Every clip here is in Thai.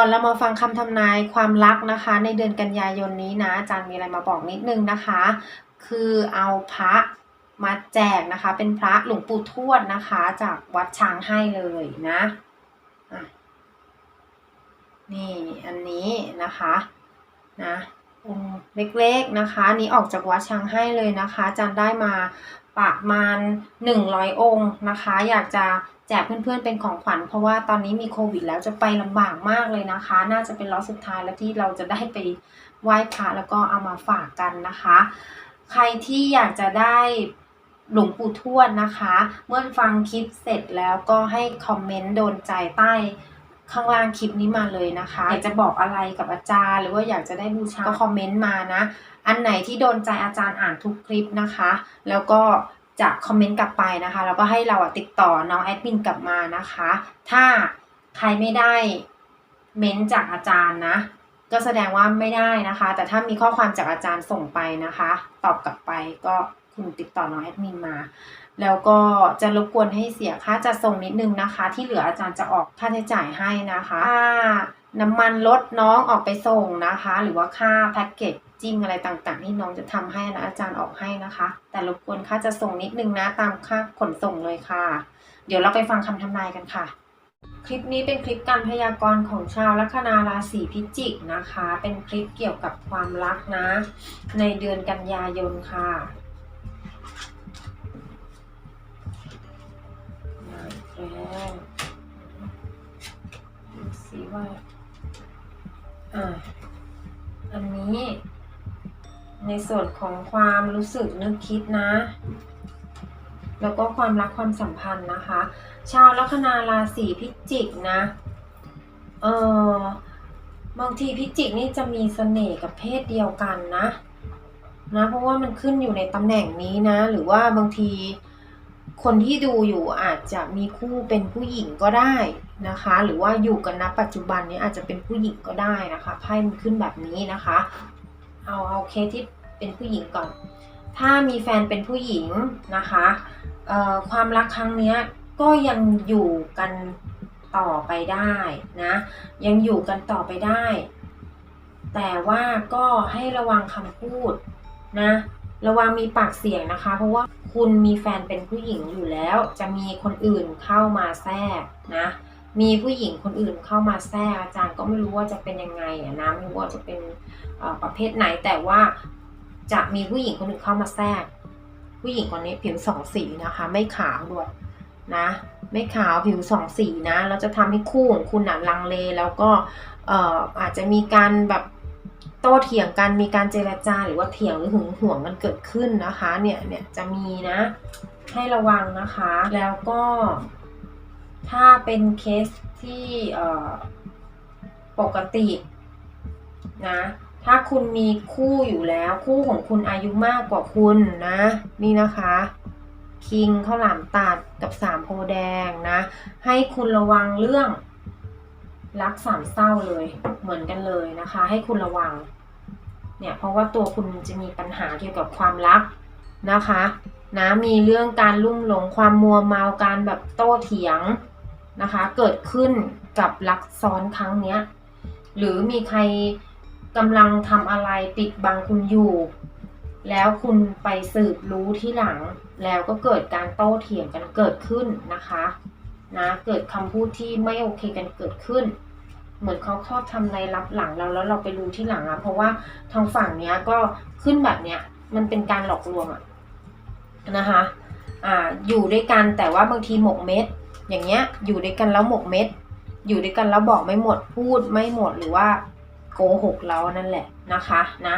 ก่อนเรามาฟังคำทำนายความรักนะคะ ในเดือนกันยายนนี้นะอาจารย์มีอะไรมาบอกนิดนึงนะคะ คือเอาพระมาแจกนะคะ เป็นพระหลวงปู่ทวดนะคะ จากวัดช้างให้เลยนะะนี่อันนี้นะคะนะองค์เล็กๆนะคะนนี้ออกจากวัดช้างให้เลยนะคะอาจารย์ได้มาประมาณ 100 องค์นะคะ อยากจะ แจกเพื่อนๆเป็นของขวัญเพราะว่าตอนนี้มีโควิดแล้วจะไปลำบากมากเลยนะคะ น่าจะเป็นล็อตสุดท้ายแล้วที่เราจะได้ไปไหว้พระแล้วก็เอามาฝากกันนะคะ ใครที่อยากจะได้หลวงปู่ทวดนะคะ เมื่อฟังคลิปเสร็จแล้วก็ให้คอมเมนต์โดนใจใต้ข้างล่างคลิปนี้มาเลยนะคะอยากจะบอกอะไรกับอาจารย์ หรือว่าอยากจะได้บูชาก็คอมเมนต์มานะ อันไหนที่โดนใจอาจารย์อ่านทุกคลิปนะคะ แล้วก็ จะคอมเมนต์กลับไปนะคะ แล้วก็ให้เราติดต่อน้องแอดมินกลับมานะคะ ถ้าใครไม่ได้เม้นต์จากอาจารย์นะ ก็แสดงว่าไม่ได้นะคะ แต่ถ้ามีข้อความจากอาจารย์ส่งไปนะคะ ตอบกลับไปก็คุณติดต่อน้องแอดมินมา แล้วก็จะรบกวนให้เสียค่าจัดส่งนิดนึงนะคะ ที่เหลืออาจารย์จะออกค่าใช้จ่ายให้นะคะค่าน้ำมันรถน้องออกไปส่งนะคะ หรือว่าค่าแพ็กเกจ จิ้งอะไรต่างๆ ที่น้องจะทำให้นะอาจารย์ออกให้นะคะ แต่รบกวนค่าจะส่งนิดนึงนะตามค่าขนส่งเลยค่ะ เดี๋ยวเราไปฟังคำทำนายกันค่ะ คลิปนี้เป็นคลิปการพยากรณ์ของชาวลัคนาราศีพิจิกนะคะ เป็นคลิปเกี่ยวกับความรักนะ ในเดือนกันยายนค่ะแล้วดูสิว่า อ่า อันนี้ ในส่วนของความรู้สึกนึกคิดนะ แล้วก็ความรักความสัมพันธ์นะคะ ชาวลัคนาราศีพิจิกนะ เออบางทีพิจิกนี่จะมีเสน่ห์กับเพศเดียวกันนะนะ เพราะว่ามันขึ้นอยู่ในตำแหน่งนี้นะ หรือว่าบางทีคนที่ดูอยู่อาจจะมีคู่เป็นผู้หญิงก็ได้นะคะ หรือว่าอยู่กันณปัจจุบันนี้อาจจะเป็นผู้หญิงก็ได้นะคะไพ่มันขึ้นแบบนี้นะคะ เอาเอาเคสที่ เป็นผู้หญิงก่อน ถ้ามีแฟนเป็นผู้หญิงนะคะความรักครั้งนี้ก็ยังอยู่กันต่อไปได้นะยังอยู่กันต่อไปได้ แต่ว่าก็ให้ระวังคำพูดนะระวังมีปากเสียงนะคะ เพราะว่าคุณมีแฟนเป็นผู้หญิงอยู่แล้ว จะมีคนอื่นเข้ามาแทรกนะมีผู้หญิงคนอื่นเข้ามาแทรกอาจารย์ก็ไม่รู้ว่าจะเป็นยังไงนะไม่รู้ว่าจะเป็นประเภทไหนแต่ว่า จะมีผู้หญิงคนอื่นเข้ามาแทรก ผู้หญิงคนนี้ผิวสองสีนะคะ ไม่ขาวด้วยนะ ไม่ขาวผิวสองสีนะแล้วจะทำให้คู่ของคุณน่ะลังเลแล้วก็เอ่ออาจจะมีการแบบโต้เถียงกันมีการเจรจาหรือว่าเถียงหรือหึงหวงกันเกิดขึ้นนะคะเนี่ยเนี่ยจะมีนะให้ระวังนะคะ แล้วก็ถ้าเป็นเคสที่เอ่อปกตินะ ถ้าคุณมีคู่อยู่แล้วคู่ของคุณอายุมากกว่าคุณนะ นี่นะคะคิงข้าวหลามตัดกับสามโพแดงนะ ให้คุณระวังเรื่อง รักสามเศร้าเลยเหมือนกันเลยนะคะ ให้คุณระวัง เนี่ยเพราะว่าตัวคุณจะมีปัญหาเกี่ยวกับความรักนะคะนะมีเรื่องการลุ่มหลงความมัวเมาการแบบโต้เถียงนะคะ เกิดขึ้นกับรักซ้อนครั้งเนี้ย หรือมีใคร กำลังทำอะไรปิดบังคุณอยู่ แล้วคุณไปสืบรู้ที่หลัง แล้วก็เกิดการโต้เถียงกันเกิดขึ้นนะคะนะเกิดคำพูดที่ไม่โอเคกันเกิดขึ้น เหมือนเขาครอบทำอะไรรับหลังเราแล้วเราไปรู้ที่หลังอะเพราะว่าทางฝั่งเนี้ยก็ขึ้นแบบเนี้ยมันเป็นการหลอกลวงอะนะคะอ่าอยู่ด้วยกันแต่ว่าบางทีหมกเม็ด อย่างเงี้ยอยู่ด้วยกันแล้วหมกเม็ด อยู่ด้วยกันแล้วบอกไม่หมดพูดไม่หมดหรือว่า โกหกเรานั่นแหละนะคะนะ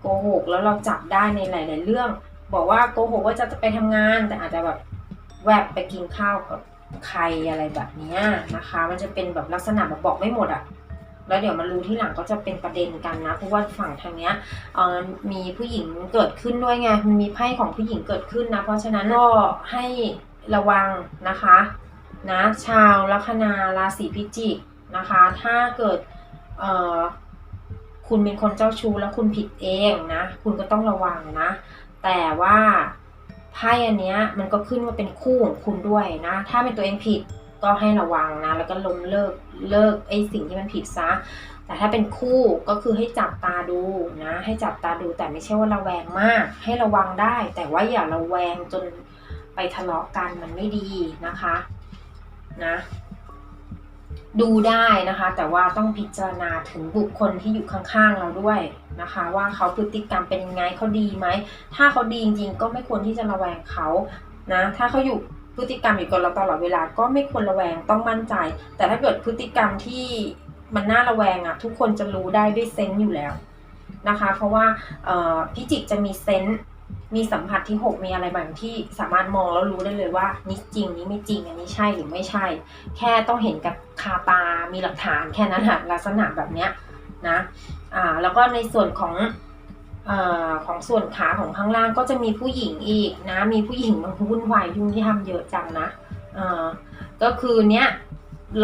โกหกแล้วเราจับได้ในหลาย ๆ เรื่อง บอกว่าโกหกว่าจะไปทำงาน แต่อาจจะแบบแวบไปกินข้าวกับใครอะไรแบบนี้นะคะ มันจะเป็นแบบลักษณะแบบบอกไม่หมดอะแล้วเดี๋ยวมารู้ที่หลังก็จะเป็นประเด็นกันนะเพราะว่าฝั่งทางเนี้ยมีผู้หญิงเกิดขึ้นด้วยไงมันมีไพ่ของผู้หญิงเกิดขึ้นนะ เพราะฉะนั้นก็ให้ระวังนะคะนะชาวลัคนาราศีพิจิกนะคะ ถ้าเกิดเอ่อ คุณเป็นคนเจ้าชู้แล้วคุณผิดเองนะ คุณก็ต้องระวังนะ แต่ว่าไพ่อันเนี้ยมันก็ขึ้นว่าเป็นคู่ของคุณด้วยนะ ถ้าเป็นตัวเองผิดก็ให้ระวังนะ แล้วก็ล้มเลิกเลิกไอ้สิ่งที่มันผิดซะ แต่ถ้าเป็นคู่ก็คือให้จับตาดูนะ ให้จับตาดูแต่ไม่ใช่ว่าระแวงมาก ให้ระวังได้ แต่ว่าอย่าระแวงจนไปทะเลาะกันมันไม่ดีนะคะ นะ ดูได้นะคะ แต่ว่าต้องพิจารณาถึงบุคคลที่อยู่ข้างๆเราด้วยนะคะ ว่าเขาพฤติกรรมเป็นยังไงเขาดีไหม ถ้าเขาดีจริงๆก็ไม่ควรที่จะระแวงเขานะถ้าเขาอยู่พฤติกรรมอยู่กับเราตลอดเวลาก็ไม่ควรระแวงต้องมั่นใจ แต่ถ้าเกิดพฤติกรรมที่มันน่าระแวงอะ่ะทุกคนจะรู้ได้ด้วยเซนส์อยู่แล้วนะคะ เพราะว่าพิจิกจะมีเซนส์ มีสัมผัสที่ 6 มีอะไรบางที่สามารถมองแล้วรู้ได้เลยว่านี่จริงนี่ไม่จริงอันนี้ใช่หรือไม่ใช่ แค่ต้องเห็นกับคาตา มีหลักฐานแค่นั้นลักษณะแบบเนี้ยนะอ่าแล้วก็ในส่วนของเอ่อของส่วนขาของข้างล่างก็จะมีผู้หญิงอีกนะ มีผู้หญิงมันวุ่นวายยุ่งที่ทำเยอะจังนะเอ่อก็คือเนี้ย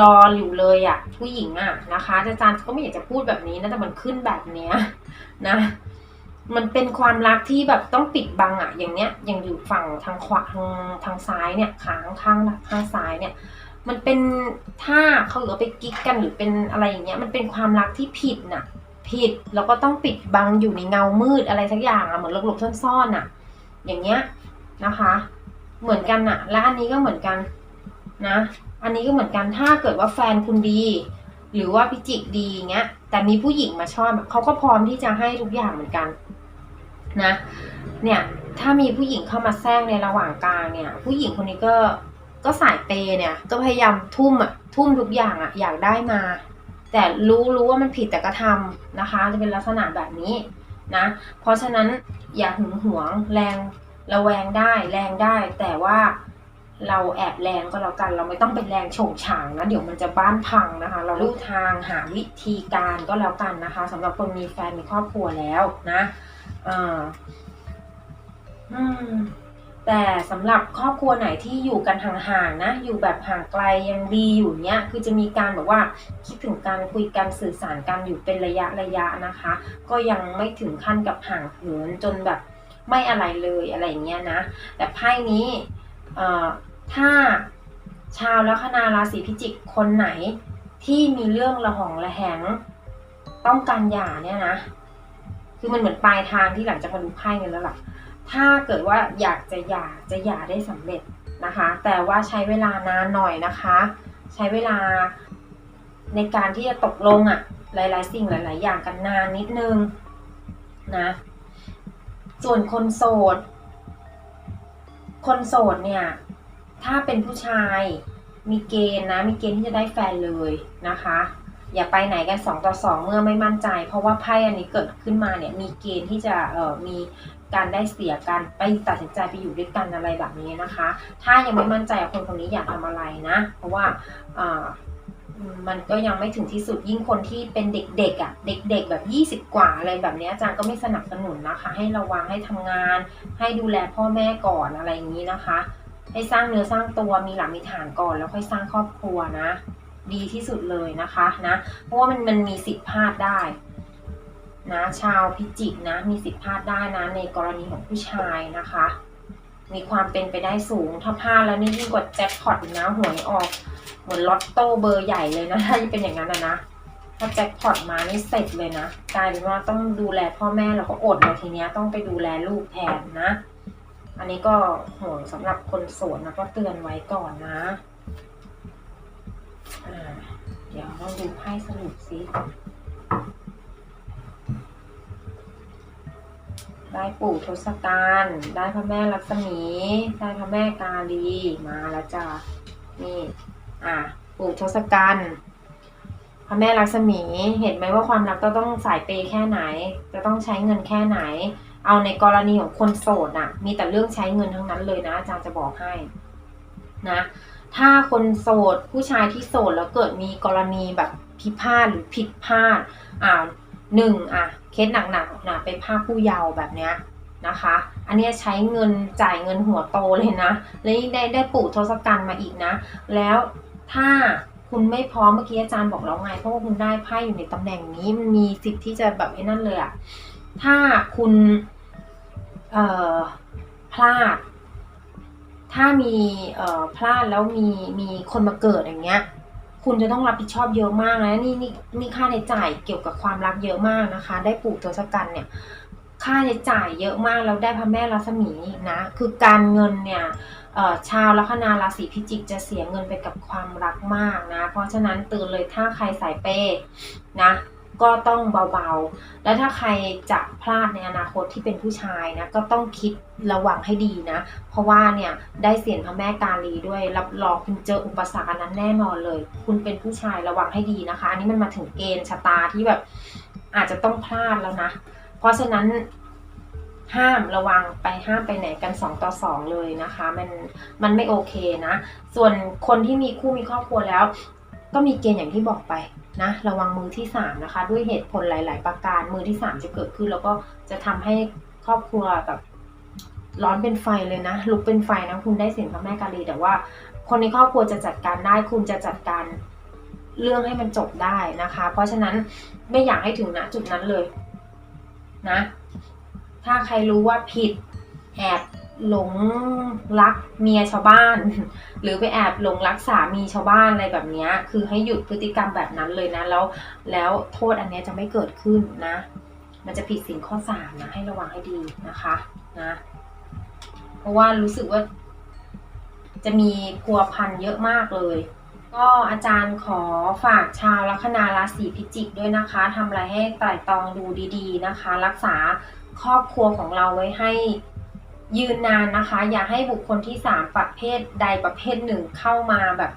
รออยู่เลยอะ่ะผู้หญิงอะ่ะนะคะอาจารย์ก็ไม่อยากจะพูดแบบนี้นะแต่มันขึ้นแบบเนี้ยนะ มันเป็นความรักที่แบบต้องปิดบังอะอย่างเนี้ยอย่างอยู่ฝั่งทางขวาทางทางซ้ายเนี่ยขาข้างข้างข้างซ้ายเนี่ย มันเป็นถ้าเขาเหลือไปกิ๊กกันหรือเป็นอะไรอย่างเงี้ยมันเป็นความรักที่ผิดน่ะ ผิดแล้วก็ต้องปิดบังอยู่ในเงามืดอะไรสักอย่างอะเหมือนหลบๆซ่อนๆน่ะอย่างเงี้ยนะคะ เหมือนกันน่ะและอันนี้ก็เหมือนกันนะ อันนี้ก็เหมือนกันถ้าเกิดว่าแฟนคุณดี หรือว่าพิจิกดีเงี้ยแต่มีผู้หญิงมาชอบเขาก็พร้อมที่จะให้ทุกอย่างเหมือนกัน นะเนี่ยถ้ามีผู้หญิงเข้ามาแทรกในระหว่างกลางเนี่ย ผู้หญิงคนนี้ก็ก็สายเปย์เนี่ยก็พยายามทุ่มอะทุ่มทุกอย่างอะอยากได้มา แต่รู้รู้ว่ามันผิดแต่ก็ทำนะคะ จะเป็นลักษณะแบบนี้นะเพราะฉะนั้นอย่าหึงหวงแรงระแวงได้แรงได้ แต่ว่าเราแอบแรงก็แล้วกัน เราไม่ต้องเป็นแรงโฉงฉางนะเดี๋ยวมันจะบ้านพังนะคะ เราลู่ทางหาวิธีการก็แล้วกันนะคะสำหรับคนมีแฟนมีครอบครัวแล้วนะ อ่ออืม แต่สำหรับครอบครัวไหนที่อยู่กันห่างๆนะ อยู่แบบห่างไกลยังดีอยู่เนี้ย คือจะมีการแบบว่าคิดถึงการคุยกันสื่อสารกันอยู่เป็นระยะระยะนะคะ ก็ยังไม่ถึงขั้นกับห่างเหินจนแบบไม่อะไรเลยอะไรอย่างเงี้ยนะ แต่ไพ่นี้เอ่อถ้าชาวลัคนาราศีพิจิกคนไหนที่มีเรื่องระหองระแหง ต้องการหย่าเนี่ยนะ คือมันเหมือนปลายทางที่หลังจากมาดูไพ่กันแล้วล่ะ ถ้าเกิดว่าอยากจะหย่าจะหย่าได้สำเร็จนะคะ แต่ว่าใช้เวลานานหน่อยนะคะ ใช้เวลาในการที่จะตกลงอะ่ะ หลาย ๆ สิ่งหลาย ๆ อย่างกันนานนิดนึงนะ ส่วนคนโสด คนโสดเนี่ย ถ้าเป็นผู้ชายมีเกณฑ์นะ มีเกณฑ์ที่จะได้แฟนเลยนะคะ อย่าไปไหนกันสองต่อสองเมื่อไม่มั่นใจ เพราะว่าไพ่อันนี้เกิดขึ้นมาเนี่ยมีเกณฑ์ที่จะเอ่อมีการได้เสียกันไปตัดสินใจไปอยู่ด้วยกันอะไรแบบนี้นะคะ ถ้ายังไม่มั่นใจคนคนนี้อยากทำอะไรนะ เพราะว่าอ่ามันก็ยังไม่ถึงที่สุดยิ่งคนที่เป็นเด็กๆอะ่ะเด็ก ๆ แบบ 20 กว่าอะไรแบบนี้อาจารย์ก็ไม่สนับสนุนนะคะ ให้ระวังให้ทำงาน ให้ดูแลพ่อแม่ก่อนอะไรอย่างนี้นะคะ ให้สร้างเนื้อสร้างตัวมีหลักมีฐานก่อนแล้วค่อยสร้างครอบครัวนะ ดีที่สุดเลยนะคะนะเพราะว่ามันมันมีสิทธิ์พลาดได้นะชาวพิจิกนะมีสิทธิ์พลาดได้นะในกรณีของผู้ชายนะคะ มีความเป็นไปได้สูงถ้าพลาดแล้วนี่ยิ่งกว่าแจ็คพอตนะหวยออกเหมือนลอตโต้เบอร์ใหญ่เลยนะถ้าเป็นอย่างนั้นนะนะถ้าแจ็คพอตมานี่เสร็จเลยนะกลายเป็นว่าต้องดูแลพ่อแม่แล้วก็อดเลยทีเนี้ยต้องไปดูแลลูกแทนนะ อันนี้ก็โหสำหรับคนโสดนะก็เตือนไว้ก่อนนะ เดี๋ยวลองดูไพ่สรุปซิได้ปู่ทศกัณฐ์ได้พระแม่ลักษมี ได้พระแม่กาลีมาแล้วจ้ะนี่อะปู่ทศกัณฐ์พระแม่ลักษมีเห็นไหมว่าความรักก็ต้องสายเปย์แค่ไหน จะต้องใช้เงินแค่ไหน เอาในกรณีของคนโสดน่ะมีแต่เรื่องใช้เงินทั้งนั้นเลยนะอาจารย์จะบอกให้นะ ถ้าคนโสดผู้ชายที่โสดแล้วเกิดมีกรณีแบบพิพาทหรือผิดพลาดอ่าหนึ่งอะเคสหนักๆนะเป็นภาคผู้เยาว์แบบเนี้ยนะคะ อันนี้ใช้เงินจ่ายเงินหัวโตเลยนะ แล้วได้ได้ปู่ทศกัณฐ์มาอีกนะ แล้วถ้าคุณไม่พร้อมเมื่อกี้อาจารย์บอกแล้วไง เพราะว่าคุณได้ไพ่อยู่ในตำแหน่งนี้มันมีสิทธิ์ที่จะแบบไอ้นั่นเลยอะถ้าคุณเอ่อพลาด ถ้ามีพลาดแล้วมีมีคนมาเกิดอย่างเงี้ย คุณจะต้องรับผิดชอบเยอะมากนะนี่นี่นี่ค่าใช้จ่ายเกี่ยวกับความรักเยอะมากนะคะ ได้ปู่ทศกัณฐ์เนี่ย ค่าใช้จ่ายเยอะมากแล้วได้พระแม่รัศมีนะ คือการเงินเนี่ยชาวลัคนาราศีพิจิกจะเสียเงินไปกับความรักมากนะ เพราะฉะนั้นเตือนเลยถ้าใครสายเปย์นะ ก็ต้องเบาๆ แล้วถ้าใครจะพลาดในอนาคตที่เป็นผู้ชายนะก็ต้องคิดระวังให้ดีนะ เพราะว่าเนี่ยได้เสียงพระแม่กาลีด้วยรับรองคุณเจออุปสรรคนั้นแน่นอนเลย คุณเป็นผู้ชายระวังให้ดีนะคะ อันนี้มันมาถึงเกณฑ์ชะตาที่แบบอาจจะต้องพลาดแล้วนะ เพราะฉะนั้นห้ามระวังไปห้ามไปไหนกันสองต่อสองเลยนะคะ มันมันไม่โอเคนะ ส่วนคนที่มีคู่มีครอบครัวแล้ว ก็มีเกณฑ์อย่างที่บอกไป นะระวังมือที่สามนะคะด้วยเหตุผลหลาย ๆ ประการมือที่สามจะเกิดขึ้น แล้วก็จะทำให้ครอบครัวแบบร้อนเป็นไฟเลยนะลุกเป็นไฟนะคุณได้เสียงพระแม่กาลี แต่ว่าคนในครอบครัวจะจัดการได้ คุณจะจัดการเรื่องให้มันจบได้นะคะ เพราะฉะนั้นไม่อยากให้ถึงณจุดนั้นเลยนะถ้าใครรู้ว่าผิดแอบ หลงรักเมียชาวบ้าน หรือไปแอบหลงรักสามีชาวบ้านอะไรแบบนี้คือให้หยุดพฤติกรรมแบบนั้นเลยนะ แล้วแล้วโทษอันนี้จะไม่เกิดขึ้นนะ มันจะผิดสิ่งข้อสามนะให้ระวังให้ดีนะคะนะเพราะว่ารู้สึกว่า จะมีพัวพันเยอะมากเลย ก็อาจารย์ขอฝากชาวลัคนาราศีพิจิกด้วยนะคะทำอะไรให้ไต่ตองดูดี ๆ นะคะ รักษาครอบครัวของเราไว้ให้ ยืนนานนะคะ อย่าให้บุคคลที่สามประเภทใดประเภทหนึ่งเข้ามาแบบ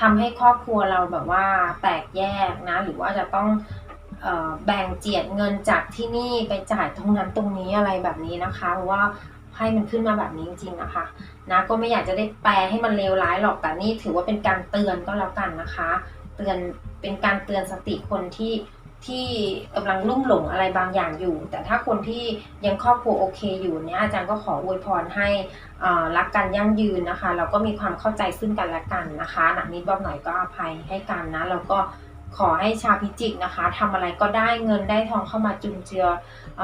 ทำให้ครอบครัวเราแบบว่าแตกแยกนะ หรือว่าจะต้องออแบ่งเจียดเงินจากที่นี่ไปจ่ายตรงนั้นตรงนี้อะไรแบบนี้นะคะเพราะว่าไพ่มันขึ้นมาแบบนี้จริงๆนะคะนะก็ไม่อยากจะได้แปลให้มันเลวร้ายหรอกแต่นี่ถือว่าเป็นการเตือนก็แล้วกันนะคะ เตือนเป็นการเตือนสติคนที่ ที่กำลังลุ่มหลงอะไรบางอย่างอยู่ แต่ถ้าคนที่ยังครอบครัวโอเคอยู่เนี่ยอาจารย์ก็ขออวยพรให้รักกันยั่งยืนนะคะแล้วก็มีความเข้าใจซึ่งกันและกันนะคะหนักนิดบอกหน่อยก็อภัยให้กันนะแล้วก็ขอให้ชาวพิจิกนะคะทำอะไรก็ได้เงินได้ทองเข้ามาจุนเจืออ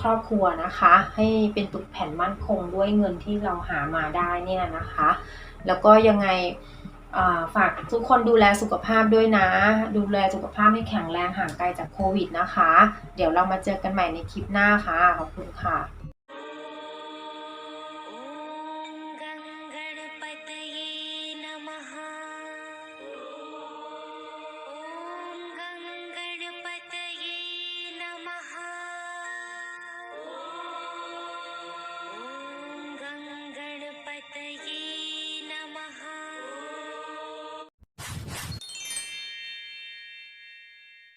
ครอบครัวนะคะ ให้เป็นปึกแผ่นมั่นคงด้วยเงินที่เราหามาได้เนี่ยนะคะ แล้วก็ยังไง ฝากทุกคนดูแลสุขภาพด้วยนะ ดูแลสุขภาพให้แข็งแรงห่างไกลจากโควิดนะคะ เดี๋ยวเรามาเจอกันใหม่ในคลิปหน้าค่ะ ขอบคุณค่ะ